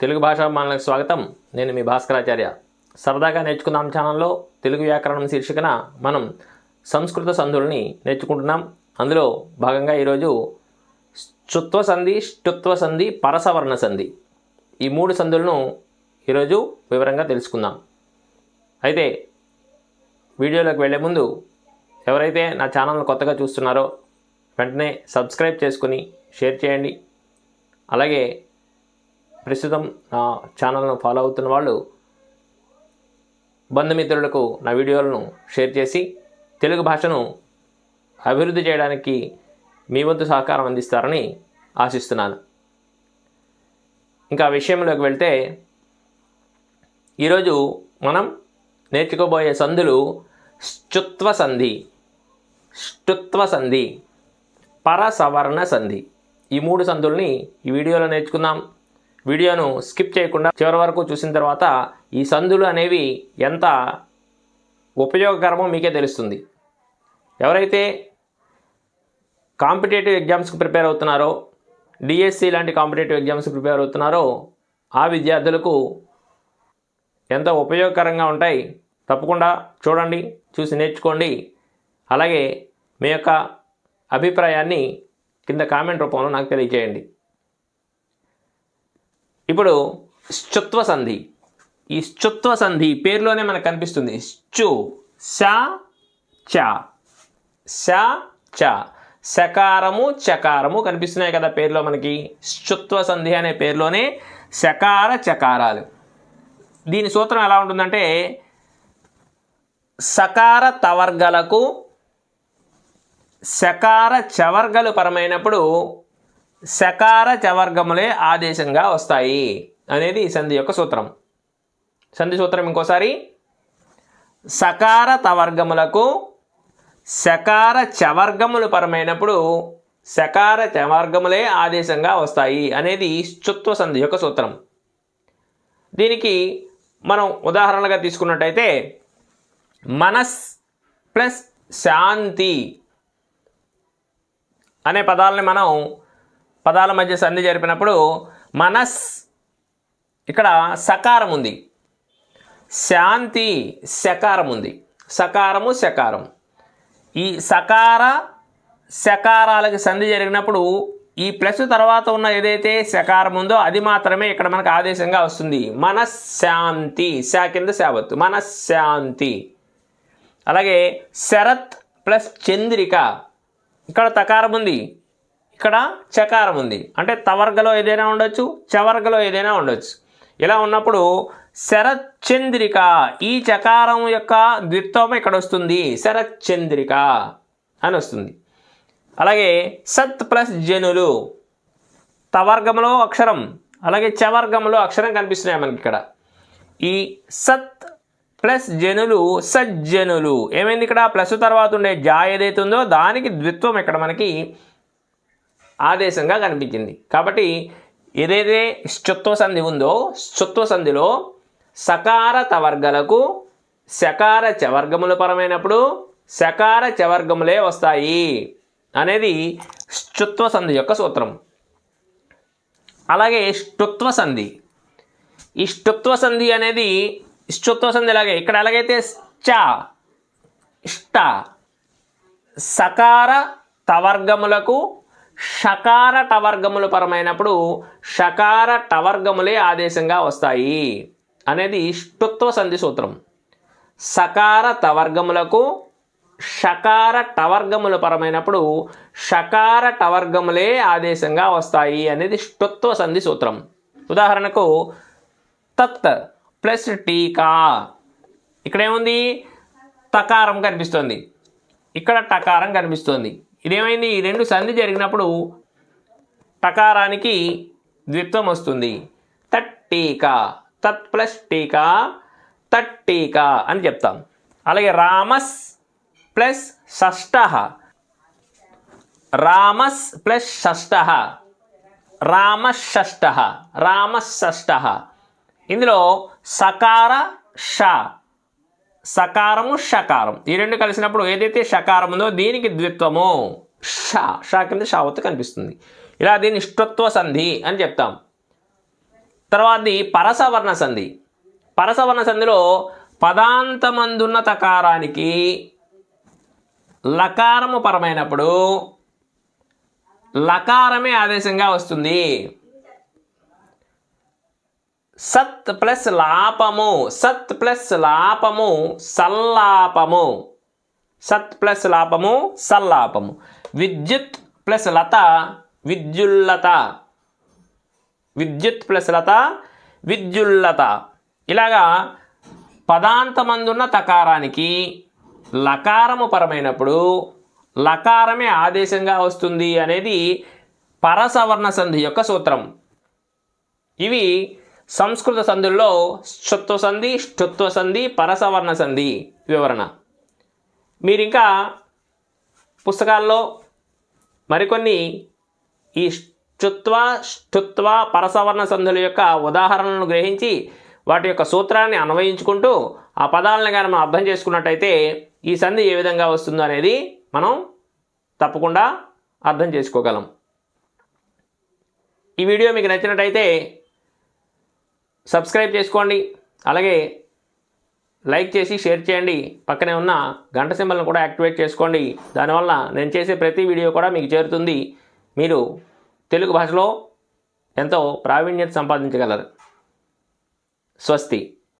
తెలుగు భాషా మానలకు స్వాగతం. నేను మీ భాస్కరాచార్య. సరదాగా నేర్చుకుందాం ఛానల్లో తెలుగు వ్యాకరణం శీర్షికన మనం సంస్కృత సంధుల్ని నేర్చుకుంటున్నాం. అందులో భాగంగా ఈరోజు చుత్వ సంధి స్టుత్వ సంధి పరసవర్ణ సంధి. ఈ మూడు సంధులను ఈరోజు వివరంగా తెలుసుకుందాం. అయితే వీడియోలోకి వెళ్ళే ముందు ఎవరైతే నా ఛానల్ను కొత్తగా చూస్తున్నారో వెంటనే సబ్స్క్రైబ్ చేసుకుని షేర్ చేయండి. అలాగే ప్రస్తుతం నా ఛానల్ను ఫాలో అవుతున్న వాళ్ళు బంధుమిత్రులకు నా వీడియోలను షేర్ చేసి తెలుగు భాషను అభివృద్ధి చేయడానికి మీ వంతు సహకారం అందిస్తారని ఆశిస్తున్నాను. ఇంకా విషయంలోకి వెళ్తే ఈరోజు మనం నేర్చుకోబోయే సంధులు శ్చుత్వ సంధి స్టుత్వ సంధి పరసవర్ణ సంధి ఈ మూడు సంధుల్ని ఈ వీడియోలో నేర్చుకుందాం. వీడియోను స్కిప్ చేయకుండా చివరి వరకు చూసిన తర్వాత ఈ సందులు అనేవి ఎంత ఉపయోగకరమో మీకే తెలుస్తుంది. ఎవరైతే కాంపిటేటివ్ ఎగ్జామ్స్కి ప్రిపేర్ అవుతున్నారో డిఎస్సి లాంటి కాంపిటేటివ్ ఎగ్జామ్స్కి ప్రిపేర్ అవుతున్నారో ఆ విద్యార్థులకు ఎంతో ఉపయోగకరంగా ఉంటాయి తప్పకుండా చూడండి చూసి నేర్చుకోండి. అలాగే మీ యొక్క అభిప్రాయాన్ని కింద కామెంట్ రూపంలో నాకు తెలియజేయండి. ఇప్పుడు శ్చుత్వ సంధి. ఈ శ్చుత్వ సంధి పేరులోనే మనకు కనిపిస్తుంది. శ్చు శ చ. శ చ. శకారము చకారము కనిపిస్తున్నాయి కదా పేరులో మనకి. శ్చుత్వ సంధి అనే పేరులోనే శకార చకారాలు. దీని సూత్రం ఎలా ఉంటుందంటే సకార తవర్గలకు శకార చవర్గలు పరమైనప్పుడు శకార చవర్గములే ఆదేశంగా వస్తాయి అనేది సంధి యొక్క సూత్రం. సంధి సూత్రం ఇంకోసారి. సకార తవర్గములకు శకార చవర్గములు పరమైనప్పుడు శకార చవర్గములే ఆదేశంగా వస్తాయి అనేది చుత్వ సంధి యొక్క సూత్రం. దీనికి మనం ఉదాహరణగా తీసుకున్నట్టయితే మనస్ ప్లస్ శాంతి అనే పదాలని మనం పదాల మధ్య సంధి జరిపినప్పుడు మనస్ ఇక్కడ సకారం ఉంది. శాంతి శకారం ఉంది. సకారము శకారం. ఈ సకార శకారాలకి సంధి జరిగినప్పుడు ఈ ప్లస్ తర్వాత ఉన్న ఏదైతే శకారం ఉందో అది మాత్రమే ఇక్కడ మనకు ఆదేశంగా వస్తుంది. మనశ్శాంతి శా కింద శావత్తు. మనశ్శాంతి అలాగే శరత్ ప్లస్ చంద్రిక. ఇక్కడ తకారం ఉంది. ఇక్కడ చకారం ఉంది. అంటే తవర్గలో ఏదైనా ఉండొచ్చు చవర్గలో ఏదైనా ఉండొచ్చు. ఇలా ఉన్నప్పుడు శరచంద్రిక ఈ చకారం యొక్క ద్విత్వం ఇక్కడ వస్తుంది? శరచంద్రిక అని వస్తుంది. అలాగే సత్ ప్లస్ జనులు తవర్గంలో అక్షరం అలాగే చవర్గంలో అక్షరం కనిపిస్తున్నాయి మనకి ఇక్కడ. ఈ సత్ ప్లస్ జనులు సజ్జనులు. ఏమైంది ఇక్కడ? ప్లస్ తర్వాత ఉండే జా ఏదైతే ఉందో దానికి ద్విత్వం ఇక్కడ మనకి ఆదేశంగా కనిపించింది. కాబట్టి ఏదైతే శుత్వ సంధి ఉందో శుత్వ సంధిలో సకార తవర్గలకు శకార చవర్గముల పరమైనప్పుడు శకార చవర్గములే వస్తాయి అనేది శుత్వ సంధి యొక్క సూత్రం. అలాగే ష్టుత్వ సంధి. ఈ ష్టుత్వ సంధి అనేది ష్టుత్వ సంధి అలాగే ఇక్కడ ఎలాగైతే చ ఇష్ట సకార తవర్గములకు షకార టవర్గములు పరమైనప్పుడు షకార టవర్గములే ఆదేశంగా వస్తాయి అనేది ష్టుత్వ సంధి సూత్రం. సకార తవర్గములకు షకార టవర్గముల పరమైనప్పుడు షకార టవర్గములే ఆదేశంగా వస్తాయి అనేది ష్టుత్వ సంధి సూత్రం. ఉదాహరణకు తత్ ప్లస్ టీకా. ఇక్కడేముంది? తకారం కనిపిస్తుంది. ఇక్కడ టకారం కనిపిస్తుంది. ఇదేమైంది? ఈ రెండు సంధి జరిగినప్పుడు టకారానికి ద్విత్వం వస్తుంది. తట్ టీకా తత్ ప్లస్ టీకా తట్ టీకా అని చెప్తాం. అలాగే రామస్ ప్లస్ షష్ట. రామస్ ప్లస్ షష్ట. రామషష్ట రామషష్ట ఇందులో సకార ష. సకారము షకారం. ఈ రెండు కలిసినప్పుడు ఏదైతే షకారం ఉందో దీనికి ద్విత్వము. ష ష కింద షావత్తు కనిపిస్తుంది. ఇలా దీన్ని ఇష్టత్వ సంధి అని చెప్తాం. తర్వాతది పరసవర్ణ సంధి. పరసవర్ణ సంధిలో పదాంతమందున్న తకారానికి లకారము పరమైనప్పుడు లకారమే ఆదేశంగా వస్తుంది. సత్ ప్లస్ లాపము సత్ ప్లస్ లాపము సల్లాపము. సత్ ప్లస్ లాపము సల్లాపము. విద్యుత్ ప్లస్ లత విద్యుల్లత. విద్యుత్ ప్లస్ లత విద్యుల్లత. ఇలాగా పదాంతమందున్న తకారానికి లకారము పరమైనప్పుడు లకారమే ఆదేశంగా వస్తుంది అనేది పరసవర్ణ సంధి యొక్క సూత్రం. ఇవి సంస్కృత సంధుల్లో శ్చుత్వ సంధి ష్టుత్వ సంధి పరసవర్ణ సంధి వివరణ. మీరు ఇంకా పుస్తకాల్లో మరికొన్ని ఈ ష్టుత్వ ష్టుత్వ పరసవర్ణ సంధుల యొక్క ఉదాహరణలను గ్రహించి వాటి యొక్క సూత్రాన్ని అన్వయించుకుంటూ ఆ పదాలను కానీ మనం అర్థం చేసుకున్నట్టయితే ఈ సంధి ఏ విధంగా వస్తుందో అనేది మనం తప్పకుండా అర్థం చేసుకోగలం. ఈ వీడియో మీకు నచ్చినట్టయితే సబ్స్క్రైబ్ చేసుకోండి. అలాగే లైక్ చేసి షేర్ చేయండి. పక్కనే ఉన్న గంట సింబల్ని కూడా యాక్టివేట్ చేసుకోండి. దానివల్ల నేను చేసే ప్రతి వీడియో కూడా మీకు చేరుతుంది. మీరు తెలుగు భాషలో ఎంతో ప్రావీణ్యత సంపాదించగలరు. స్వస్తి.